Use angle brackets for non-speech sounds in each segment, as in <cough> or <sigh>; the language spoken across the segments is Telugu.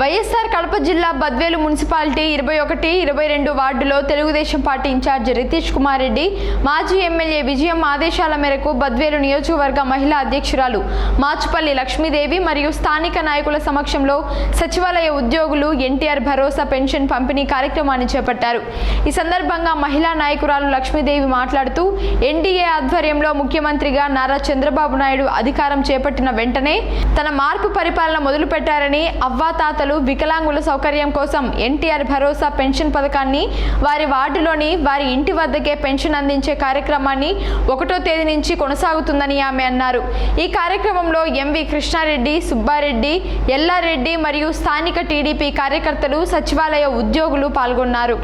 వైఎస్ఆర్ కడప జిల్లా బద్వేలు మున్సిపాలిటీ ఇరవై ఒకటి ఇరవై రెండు వార్డులో తెలుగుదేశం పార్టీ ఇన్ఛార్జ్ రితీష్ కుమార్ రెడ్డి మాజీ ఎమ్మెల్యే విజయం ఆదేశాల మేరకు బద్వేలు నియోజకవర్గ మహిళా అధ్యక్షురాలు మాచుపల్లి లక్ష్మీదేవి మరియు స్థానిక నాయకుల సమక్షంలో సచివాలయ ఉద్యోగులు ఎన్టీఆర్ భరోసా పెన్షన్ పంపిణీ కార్యక్రమాన్ని చేపట్టారు. ఈ సందర్భంగా మహిళా నాయకురాలు లక్ష్మీదేవి మాట్లాడుతూ ఎన్డీఏ ఆధ్వర్యంలో ముఖ్యమంత్రిగా నారా చంద్రబాబు నాయుడు అధికారం చేపట్టిన వెంటనే తన మార్పు పరిపాలన మొదలుపెట్టారని అవ్వాతాతలు వికలాంగుల సౌకర్యం కోసం ఎన్టీఆర్ భరోసా పెన్షన్ పథకాన్ని వారి వార్డులోని వారి ఇంటి వద్దకే పెన్షన్ అందించే కార్యక్రమాన్ని ఒకటో తేదీ నుంచి కొనసాగుతుందని ఆమె అన్నారు. ఈ కార్యక్రమంలో ఎంవి కృష్ణారెడ్డి సుబ్బారెడ్డి ఎల్లారెడ్డి మరియు స్థానిక టీడీపీ కార్యకర్తలు సచివాలయ ఉద్యోగులు పాల్గొన్నారు.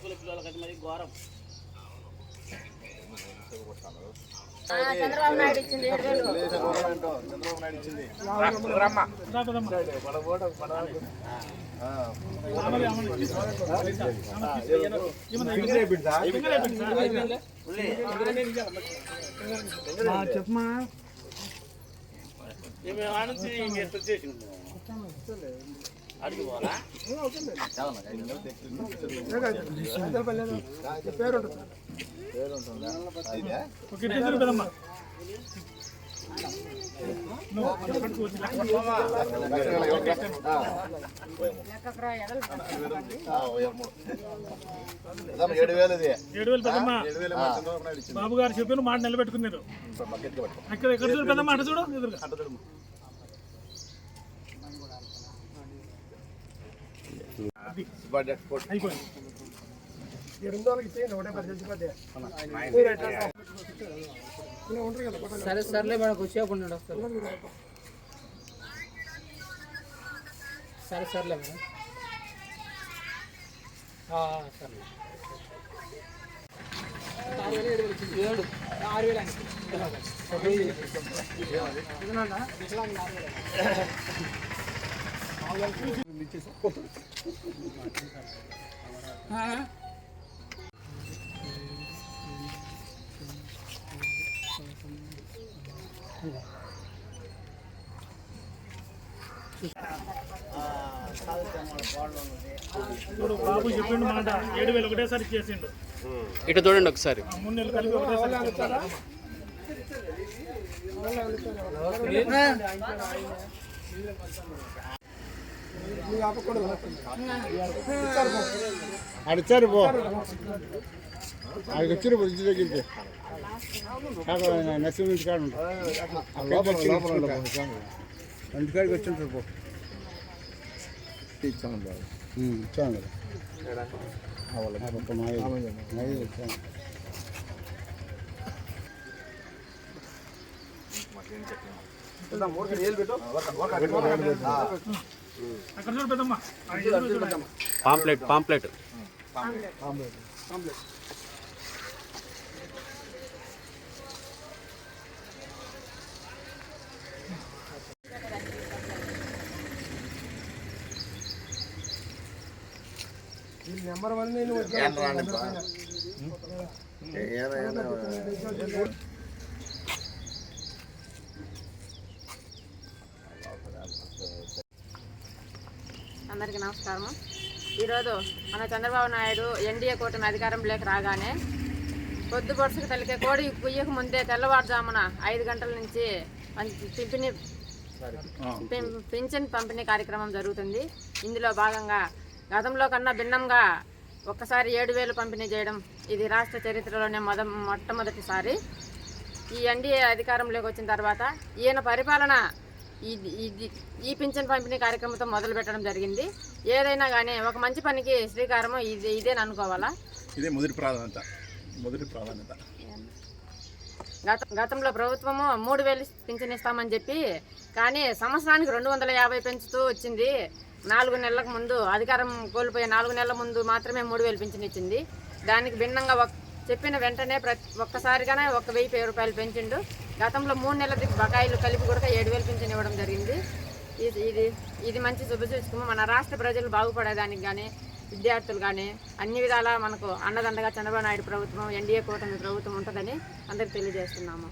స్కూల్ మరి ఘోరం. చంద్రబాబు నాయుడు ఇచ్చింది ఏడు వేలు మేము ఆడించి చేసి అడిగి పోవాలా? నాయుడు ఇచ్చింది బాబు గారు చెప్పిన మాట నిలబెట్టుకున్నారు ఎక్కడ చూడు పెద్దమ్మ అటు చూడు. ఎదురుగా అంట చూడు. సరే? సర్లే మేడం వచ్చేపు సరే సర్లే మేడం. సర్లే. ఏడు. ఆరు వేలు. <laughs> చూడు బాబు చెప్పిండు మాట. ఏడు వేలు ఒకటేసారి చేసిండు ఇటు చూడండి ఒకసారి. ఆ మూడు నెలలు కలిపి ఒకటేసారి ఇచ్చిండు. ಅಡಚರ್ಬೋ ಅದಕ್ಕೆ ಹಚ್ಚಿರ್ಬೋದು ಇದ್ದಿದ್ದಾಗಿರ್ತೆ ಹಾಕೋ ನೆಸರು ನಿಂತು ಕಾಡು ಒಂದು ಕಾಡಿಗೆ ಹಚ್ಚಿರ್ಬೋ ಹ್ಞೂ ಚೆನ್ನಾಗಿದೆ ಮೂರು ಕಡೆ ಹೇಳ್ಬಿಟ್ಟು అక్కడ చూడు పెద్దమ్మ. చూడు. Pamphlet pamphlet. అందరికీ నమస్కారం ఈరోజు మన చంద్రబాబు నాయుడు ఎన్డీఏ కూటమి అధికారంలోకి రాగానే పొద్దు పొడుసుకు తల్లికే కోడి కుయ్యకు ముందే తెల్లవారుజామున ఐదు గంటల నుంచి పం- పింఛని పింఛన్ పంపిణీ కార్యక్రమం జరుగుతుంది. ఇందులో భాగంగా గతంలో కన్నా భిన్నంగా ఒక్కసారి ఏడు వేలు పంపిణీ చేయడం ఇది రాష్ట్ర చరిత్రలోనే మొద మొట్టమొదటిసారి. ఈ ఎన్డీఏ అధికారంలోకి వచ్చిన తర్వాత ఈయన పరిపాలన ఇది ఇది ఈ పింఛన్ పంపిణీ కార్యక్రమంతో మొదలు పెట్టడం జరిగింది. ఏదైనా కానీ ఒక మంచి పనికి శ్రీకారము ఇది ఇదేని అనుకోవాలా? ఇదే మొదటి ప్రాధాన్యత. మొదటి ప్రాధాన్యత. గత గతంలో ప్రభుత్వము మూడు వేలు పింఛన్ ఇస్తామని చెప్పి కానీ సంవత్సరానికి రెండు వందల యాభై పెంచుతూ వచ్చింది. నాలుగు నెలలకు ముందు అధికారం కోల్పోయే నాలుగు నెలల ముందు మాత్రమే మూడు వేలు పింఛన్ ఇచ్చింది. దానికి భిన్నంగా చెప్పిన వెంటనే ప్రతి ఒక్కసారిగానే ఒక వెయ్యి వెయ్యి రూపాయలు పెంచిండు. గతంలో మూడు నెలల బకాయిలు కలిపి కూడా ఏడు వేలు పింఛన్ ఇవ్వడం జరిగింది. ఇది ఇది ఇది మంచి శుభసూచకము మన రాష్ట్ర ప్రజలు బాగుపడేదానికి కానీ విద్యార్థులు కానీ అన్ని విధాలా మనకు అండదండగా చంద్రబాబు నాయుడు ప్రభుత్వం ఎన్డీఏ కూటమి ప్రభుత్వం ఉంటుందని అందరికి తెలియజేస్తున్నాము.